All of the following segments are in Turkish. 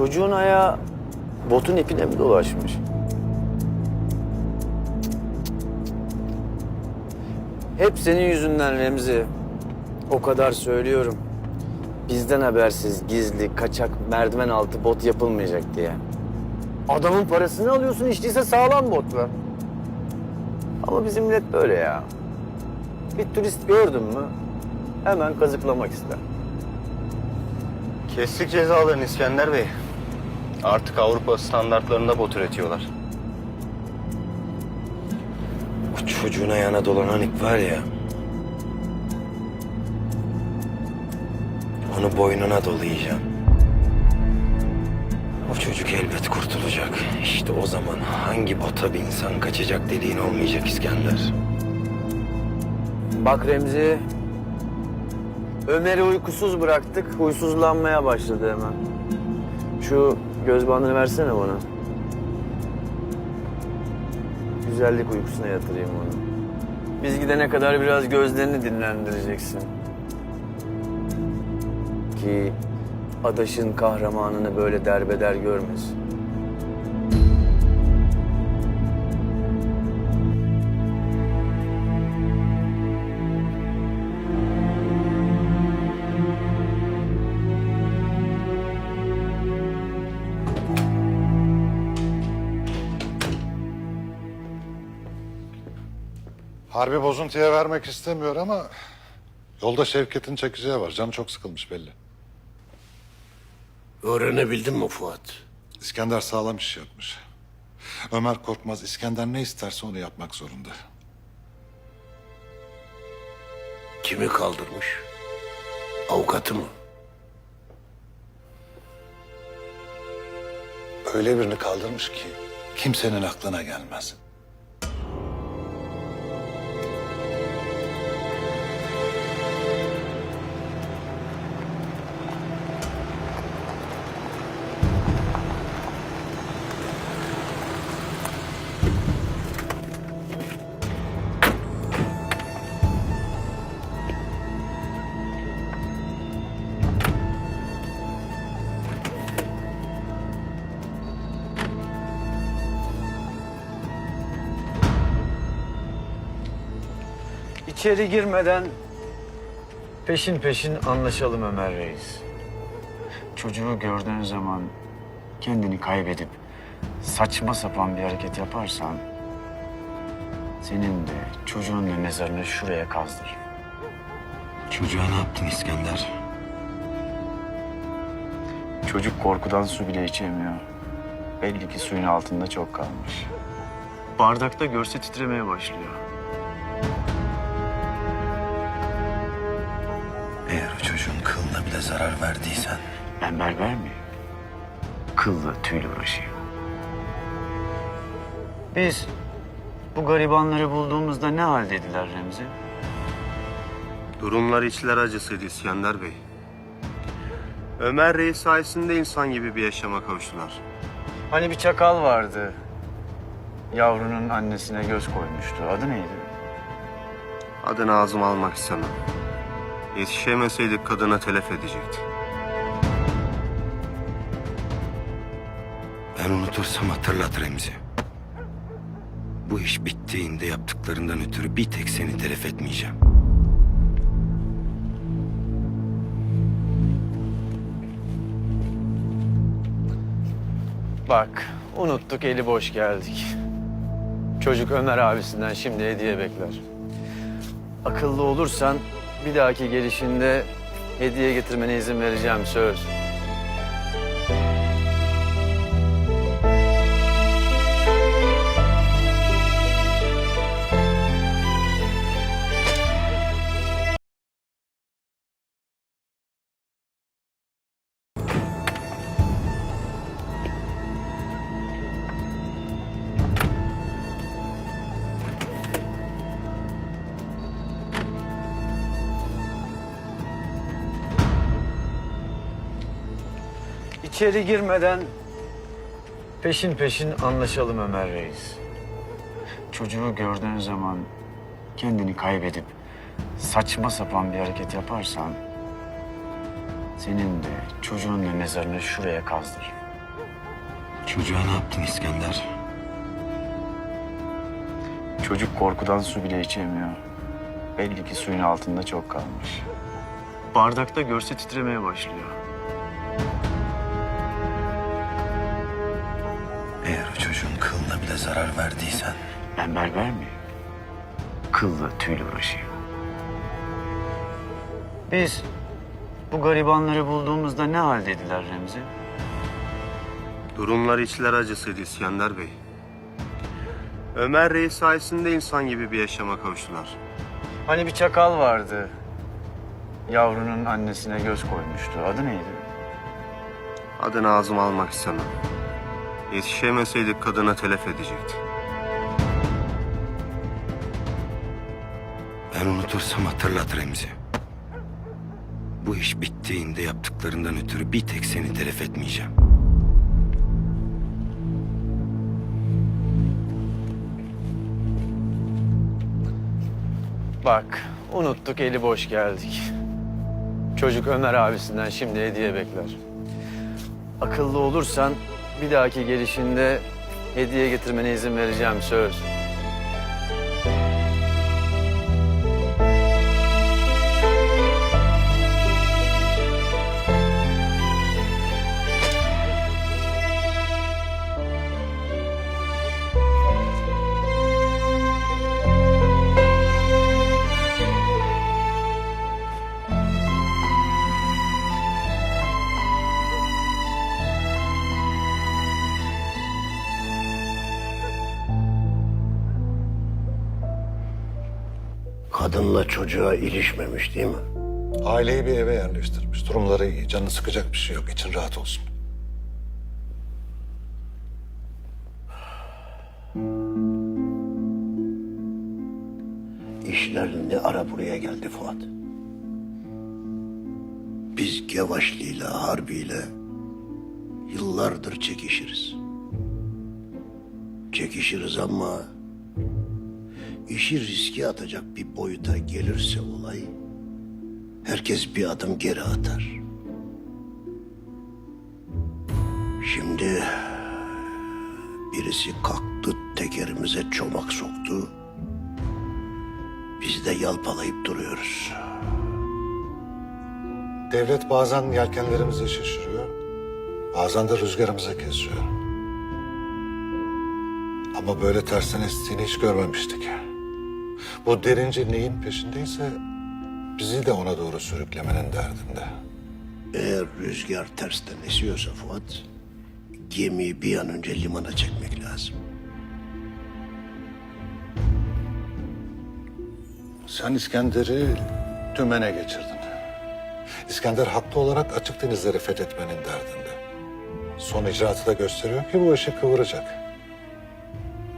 Çocuğun ayağı botun ipine mi dolaşmış? Hep senin yüzünden Remzi. O kadar söylüyorum. Bizden habersiz, gizli, kaçak, merdiven altı bot yapılmayacak diye. Adamın parasını alıyorsun, değilse sağlam bot ver. Ama bizim millet böyle ya. Bir turist gördün mü hemen kazıklamak ister. Kestik cezalarını İskender Bey. Artık Avrupa standartlarında bot üretiyorlar. O çocuğun ayağına dolanan ip var ya. Onu boynuna dolayacağım. O çocuk elbet kurtulacak. İşte o zaman hangi bota bir insan kaçacak dediğin olmayacak İskender. Bak Remzi, Ömer'i uykusuz bıraktık, huysuzlanmaya başladı hemen. Şu göz bandını versene bana. Güzellik uykusuna yatırayım onu. Biz gidene kadar biraz gözlerini dinlendireceksin. Ki adaşın kahramanını böyle derbeder görmesin. Harbi bozuntuya vermek istemiyor ama yolda Şevket'in çekeceği var. Canı çok sıkılmış belli. Öğrenebildin mi Fuat? İskender sağlam iş yapmış. Ömer Korkmaz İskender ne isterse onu yapmak zorunda. Kimi kaldırmış? Avukatı mı? Öyle birini kaldırmış ki kimsenin aklına gelmez. İçeri girmeden peşin peşin anlaşalım Ömer Reis. Çocuğu gördüğün zaman kendini kaybedip saçma sapan bir hareket yaparsan senin de çocuğun da mezarını şuraya kazdır. Çocuğa ne yaptın İskender? Çocuk korkudan su bile içemiyor. Belli ki suyun altında çok kalmış. Bardakta görse titremeye başlıyor. Bile zarar verdiysen Ben berber miyim? Kılla tüyle uğraşayım. Biz bu garibanları bulduğumuzda ne haldeydiler Remzi? Durumlar içler acısıydı İskender Bey. Ömer Reis sayesinde insan gibi bir yaşama kavuştular. Hani bir çakal vardı. Yavrunun annesine göz koymuştu. Adı neydi? Adını ağzıma almak istemem. Yetişemeseydik kadına telef edecekti. ben unutursam hatırlat Remzi. Bu iş bittiğinde yaptıklarından ötürü bir tek seni telef etmeyeceğim. Bak, unuttuk eli boş geldik. Çocuk Ömer abisinden şimdi hediye bekler. Akıllı olursan bir dahaki gelişinde hediye getirmene izin vereceğim söz. İçeri girmeden peşin peşin anlaşalım Ömer Reis. Çocuğu gördüğün zaman kendini kaybedip saçma sapan bir hareket yaparsan senin de çocuğun da mezarını şuraya kazdır. Çocuğa ne yaptın İskender? Çocuk korkudan su bile içemiyor. Belli ki suyun altında çok kalmış. Bardakta görse titremeye başlıyor. Zarar verdiysen... Ben berber miyim? Kıllı tüylü uğraşıyor. Biz bu garibanları bulduğumuzda ne haldeydiler Remzi? Durumlar içler acısıydı İskender Bey. Ömer Reis sayesinde insan gibi bir yaşama kavuştular. Hani bir çakal vardı. Yavrunun annesine göz koymuştu. Adı neydi? Adını ağzıma almak istemem. Yetişemeseydik kadına telef edecekti. Ben unutursam hatırlat Remzi. Bu iş bittiğinde yaptıklarından ötürü bir tek seni telef etmeyeceğim. Bak, unuttuk eli boş geldik. Çocuk Ömer abisinden şimdi hediye bekler. Akıllı olursan bir dahaki gelişinde hediye getirmene izin vereceğim söz. Kadınla çocuğa ilişmemiş değil mi? Aileyi bir eve yerleştirmiş. Durumları iyi. Canını sıkacak bir şey yok. İçin rahat olsun. İşler ne ara buraya geldi Fuat? Biz Gevaşlı'yla, Harbi'yle yıllardır çekişiriz. Çekişiriz ama işi riske atacak bir boyuta gelirse olay herkes bir adım geri atar. Şimdi birisi kalktı tekerimize çomak soktu. Biz de yalpalayıp duruyoruz. Devlet bazen yelkenlerimizi şaşırıyor. Bazen de rüzgarımıza kesiyor. Ama böyle tersten estiğini hiç görmemiştik. Bu derince neyin peşindeyse bizi de ona doğru sürüklemenin derdinde. Eğer rüzgar tersten esiyorsa Fuat, gemiyi bir an önce limana çekmek lazım. Sen İskender'i tümene geçirdin. İskender haklı olarak açık denizleri fethetmenin derdinde. Son icraatı da gösteriyor ki bu işi kıvıracak.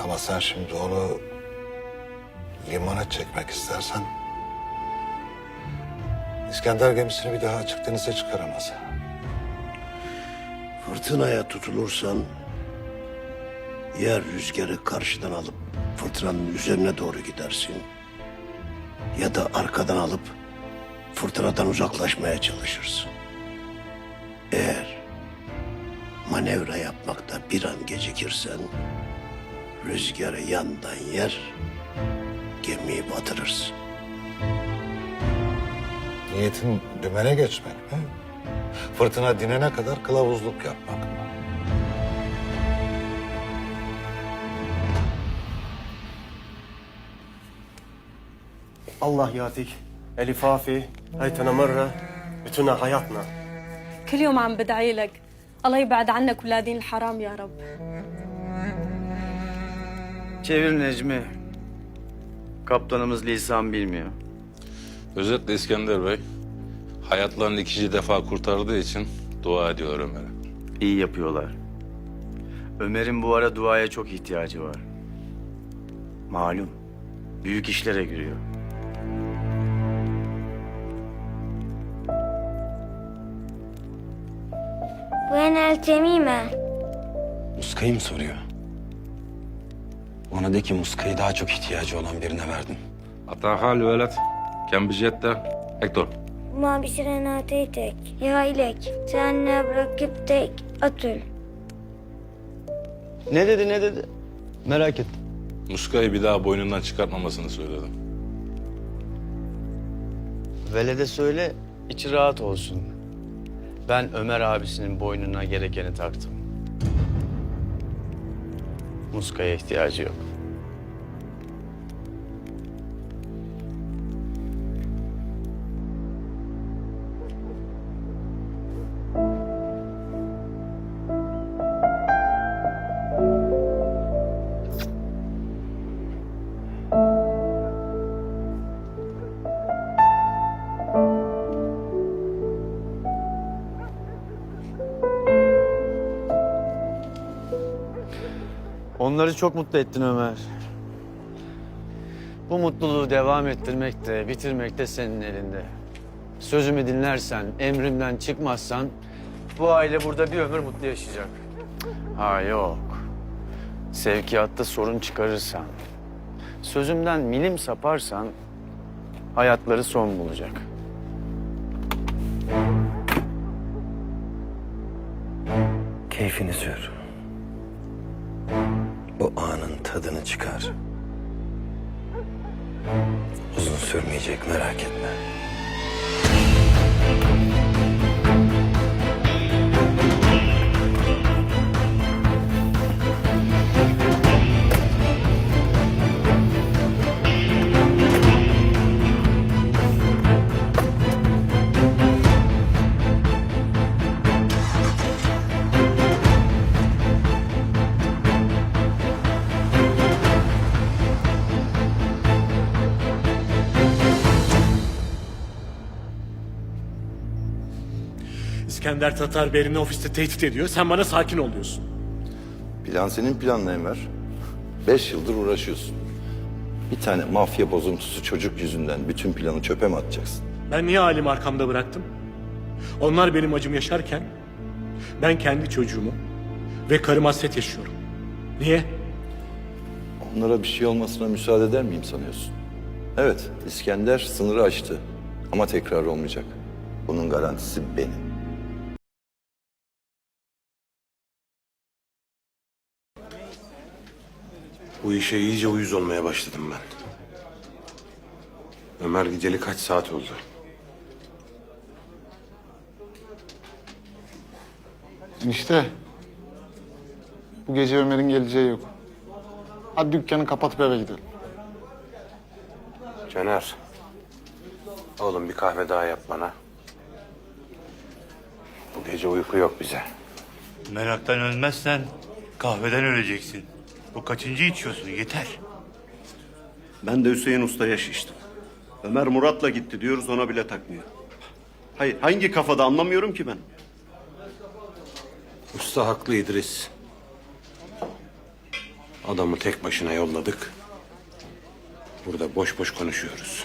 Ama sen şimdi onu limana çekmek istersen... İskender gemisini bir daha açık denize çıkaramaz. Fırtınaya tutulursan, ya rüzgarı karşıdan alıp fırtınanın üzerine doğru gidersin, ya da arkadan alıp fırtınadan uzaklaşmaya çalışırsın. Eğer manevra yapmakta bir an gecikirsen, rüzgarı yandan yer, gemiyi batırırsın. Niyetin dümene geçmek mi? Fırtına dinene kadar kılavuzluk yapmak mı? الله يعطيك الفافي هيتنا مرة بتنا حياتنا كل يوم عم بدعي لك الله يبعد عنك ولادين الحرام يا رب Çevir Necmi. Kaptanımız lisan bilmiyor. Özetle İskender Bey, hayatlarını ikinci defa kurtardığı için dua ediyorlar Ömer'e. İyi yapıyorlar. Ömer'in bu ara duaya çok ihtiyacı var. Malum, büyük işlere giriyor. Bu enel mi? Uskayı mı soruyor? Ona de ki muskayı daha çok ihtiyacı olan birine verdim. Ataha lüvelet. Kem bijette. Hector. Ma bir renate tek. Ya ilek. Sen ne bırakıp tek atül. Ne dedi ne dedi? Merak ettim. Muskayı bir daha boynundan çıkartmamasını söyledim. Velede söyle içi rahat olsun. Ben Ömer abisinin boynuna gerekeni taktım. Muska'ya ihtiyacı yok. Onları çok mutlu ettin Ömer. Bu mutluluğu devam ettirmek de, bitirmek de senin elinde. Sözümü dinlersen, emrimden çıkmazsan bu aile burada bir ömür mutlu yaşayacak. Ha yok. Sevkiyatta sorun çıkarırsan, sözümden milim saparsan hayatları son bulacak. Keyfini sür. Tadını çıkar. Uzun sürmeyecek merak etme. İskender Tatar Bey'ini ofiste tehdit ediyor. Sen bana sakin ol diyorsun. Plan senin planın Enver. Beş yıldır uğraşıyorsun. Bir tane mafya bozuntusu çocuk yüzünden bütün planı çöpe mi atacaksın? Ben niye ailemi arkamda bıraktım? Onlar benim acımı yaşarken ben kendi çocuğumu ve karım hasret yaşıyorum. Niye? Onlara bir şey olmasına müsaade eder miyim sanıyorsun? Evet, İskender sınırı aştı. Ama tekrar olmayacak. Bunun garantisi benim. Bu işe iyice uyuz olmaya başladım ben. Ömer gideli kaç saat oldu? İşte bu gece Ömer'in geleceği yok. Hadi dükkanı kapatıp eve gidelim. Caner. Oğlum bir kahve daha yap bana. Bu gece uyku yok bize. Meraktan ölmezsen kahveden öleceksin. Bu kaçıncı içiyorsun yeter. Ben de Hüseyin Usta'ya şiştim. Ömer Murat'la gitti diyoruz ona bile takmıyor. Hayır hangi kafada anlamıyorum ki ben. Usta haklı İdris. Adamı tek başına yolladık. Burada boş boş konuşuyoruz.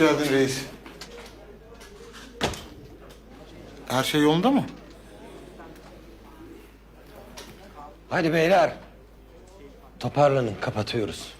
Geldin reis. Her şey yolunda mı? Hadi beyler. Toparlanın kapatıyoruz.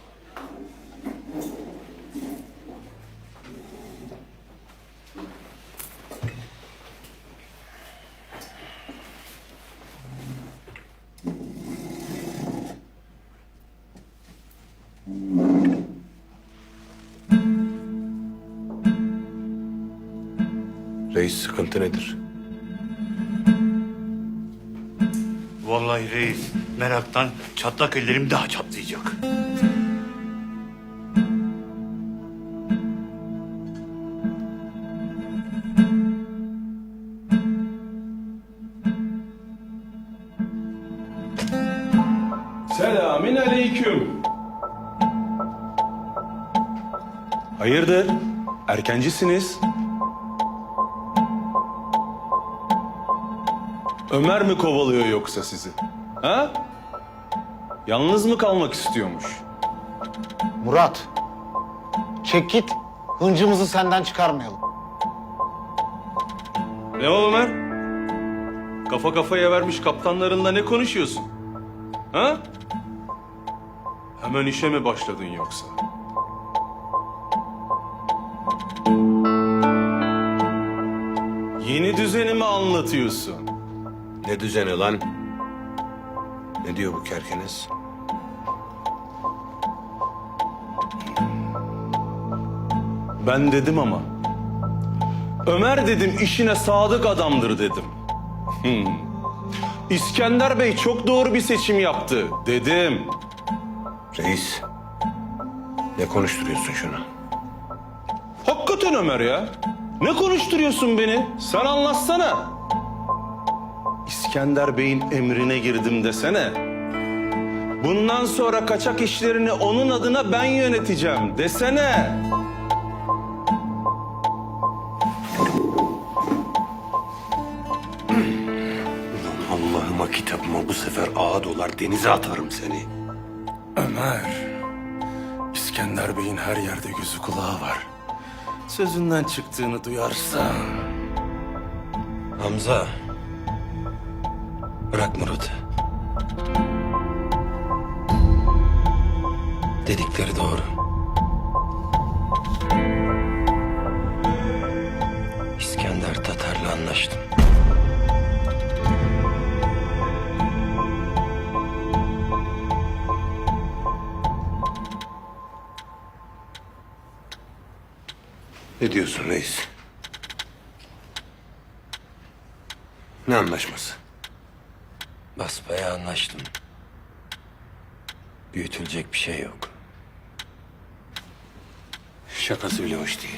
Vallahi reis meraktan çatlak ellerim daha çatlayacak. Selamün aleyküm. Hayırdır? Erkencisiniz. Ömer mi kovalıyor yoksa sizi? Ha? Yalnız mı kalmak istiyormuş? Murat. Çek git. Hıncımızı senden çıkarmayalım. Ne o Ömer? Kafa kafaya vermiş kaptanlarınla ne konuşuyorsun? Ha? Hemen işe mi başladın yoksa? Yeni düzeni mi anlatıyorsun? Ne düzeni lan? Ne diyor bu kerkenes? Ben dedim ama. Ömer dedim işine sadık adamdır dedim. Hmm. İskender Bey çok doğru bir seçim yaptı dedim. Reis, ne konuşturuyorsun şunu? Hakikaten Ömer ya. Ne konuşturuyorsun beni? Sen anlatsana. İskender Bey'in emrine girdim desene. Bundan sonra kaçak işlerini onun adına ben yöneteceğim desene. Allah'ıma kitabıma bu sefer ağa dolar denize atarım seni. Ömer, İskender Bey'in her yerde gözü kulağı var. Sözünden çıktığını duyarsa... Hamza, bırak Murat'ı. Dedikleri doğru. İskender Tatar'la anlaştım. Ne diyorsun reis? Ne anlaşması? Basbaya anlaştım. Büyütülecek bir şey yok. Şakası bile hoş değil.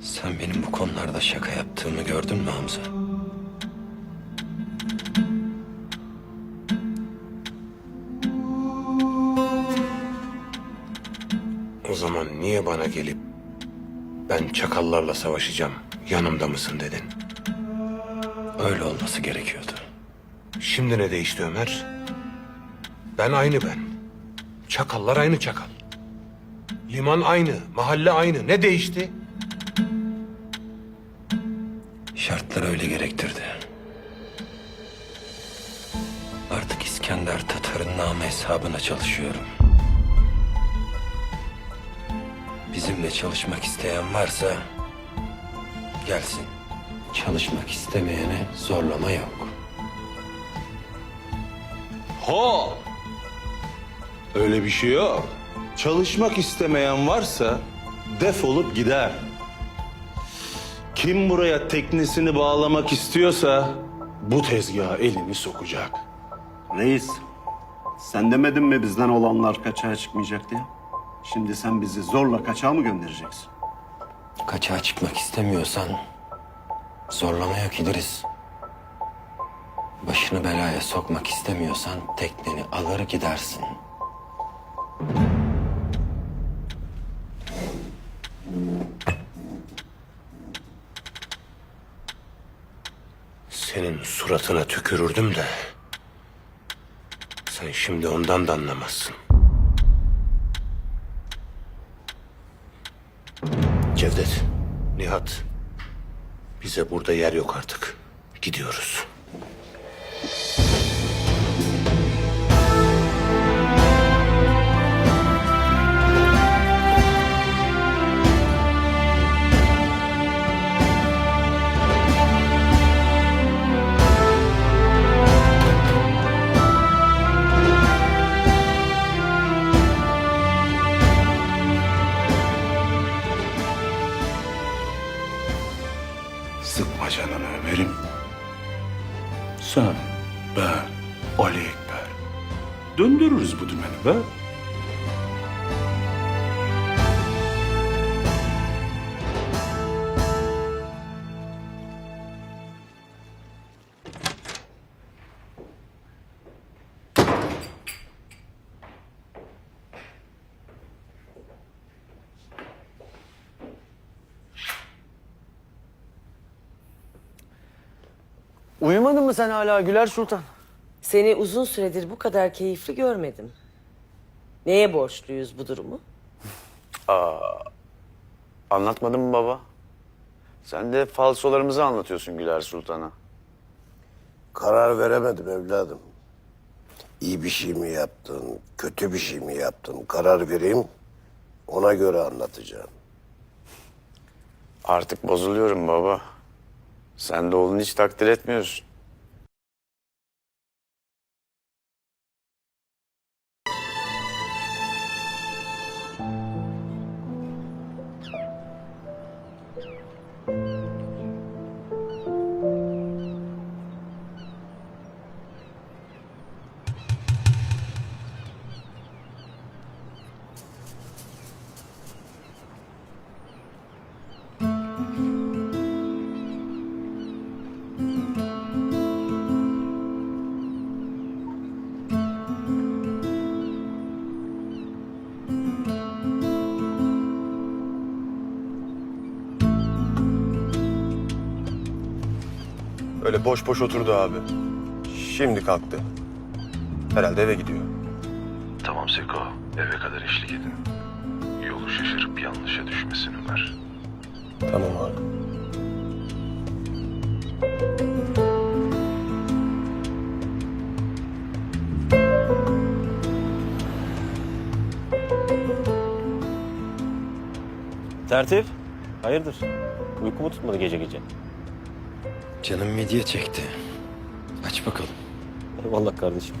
Sen benim bu konularda şaka yaptığımı gördün mü Hamza? O zaman niye bana gelip ben çakallarla savaşacağım, yanımda mısın dedin? Öyle olması gerekiyordu. Şimdi ne değişti Ömer? Ben aynı ben. Çakallar aynı çakal. Liman aynı, mahalle aynı. Ne değişti? Şartlar öyle gerektirdi. Artık İskender Tatar'ın namı hesabına çalışıyorum. Bizimle çalışmak isteyen varsa gelsin. Çalışmak istemeyene zorlama yok. Ha! Öyle bir şey yok. Çalışmak istemeyen varsa defolup gider. Kim buraya teknesini bağlamak istiyorsa bu tezgaha elini sokacak. Reis, sen demedin mi bizden olanlar kaçağa çıkmayacak diye? Şimdi sen bizi zorla kaçağa mı göndereceksin? Kaçağa çıkmak istemiyorsan zorlama yok İdris. Başını belaya sokmak istemiyorsan tekneni alır gidersin. Senin suratına tükürürdüm de sen şimdi ondan da anlamazsın. Cevdet, Nihat. Bize burada yer yok artık. Gidiyoruz. Sıkma canını Ömer'im. Sen, ben, Ali Ekber. Döndürürüz bu dümeni be. Uyumadın mı sen hala Güler Sultan? Seni uzun süredir bu kadar keyifli görmedim. Neye borçluyuz bu durumu? Anlatmadın mı baba? Sen de falsolarımızı anlatıyorsun Güler Sultan'a. Karar veremedim evladım. İyi bir şey mi yaptın, kötü bir şey mi yaptın? Karar vereyim, ona göre anlatacağım. Artık bozuluyorum baba. Sen de oğlunu hiç takdir etmiyorsun. Öyle boş boş oturdu abi. Şimdi kalktı. Herhalde eve gidiyor. Tamam Seko, eve kadar eşlik edin. Yolu şaşırıp yanlışa düşmesin Ömer. Tamam abi. Tertip. Hayırdır? Uyku mu tutmadı gece gece? Canım midye çekti. Aç bakalım. Eyvallah kardeşim.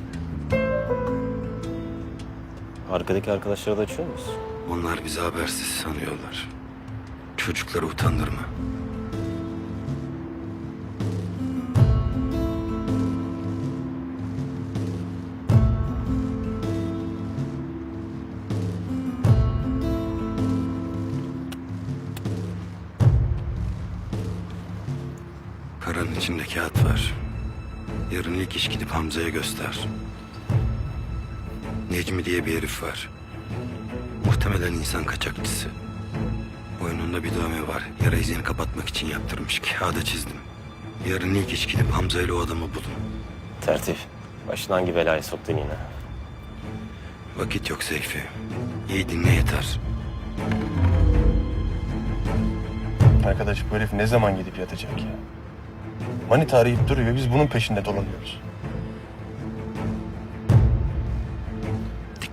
Arkadaki arkadaşlara da açıyor muyuz? Onlar bizi habersiz sanıyorlar. Çocukları utandırma. Hamza'ya göster. Necmi diye bir herif var. Muhtemelen insan kaçakçısı. Boynunda bir dövme var. Yara izini kapatmak için yaptırmış. Kağıda çizdim. Yarın ilk iş gidip Hamza ile o adamı bulun. Tertip. Başına hangi belayı soktun yine? Vakit yok Seyfi. İyi dinle yeter. Arkadaş bu herif ne zaman gidip yatacak ya? Manita arayıp duruyor. Biz bunun peşinde dolanıyoruz.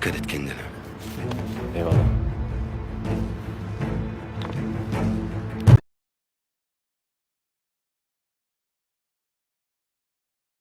Dikkat et kendine.